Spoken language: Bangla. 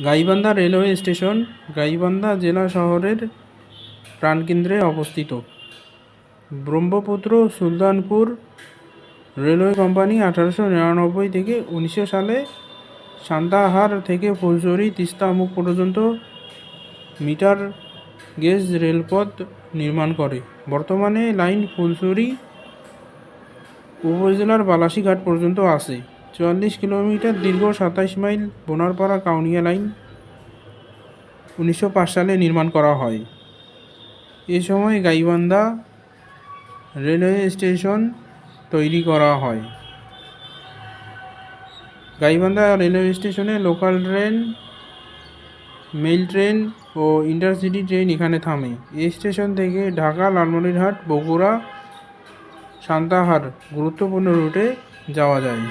গাইবান্ধা রেলওয়ে স্টেশন, গাইবান্ধা জেলা শহরের প্রাণকেন্দ্রে অবস্থিত। ব্রহ্মপুত্র সুলতানপুর রেলওয়ে কোম্পানি আঠারোশো নিরানব্বই থেকে উনিশশো সালে সান্তাহার থেকে ফুলছড়ি তিস্তামুখ পর্যন্ত মিটার গেজ রেলপথ নির্মাণ করে। বর্তমানে লাইন ফুলছড়ি উপজেলার বালাসীঘাট পর্যন্ত আছে। চুয়াল্লিশ কিলোমিটার দীর্ঘ সাতাইশ মাইল বোনারপাড়া কাউনিয়া লাইন উনিশশো পাঁচ সালে নির্মাণ করা হয়। এ সময় গাইবান্ধা রেলওয়ে স্টেশন তৈরি করা হয়। গাইবান্ধা রেলওয়ে স্টেশনে লোকাল ট্রেন মেল ট্রেন ও ইন্টারসিটি ট্রেন এখানে থামে। এই স্টেশন থেকে ঢাকা, লালমনিরহাট, বগুড়া, সান্তাহার গুরুত্বপূর্ণ রুটে যাওয়া যায়।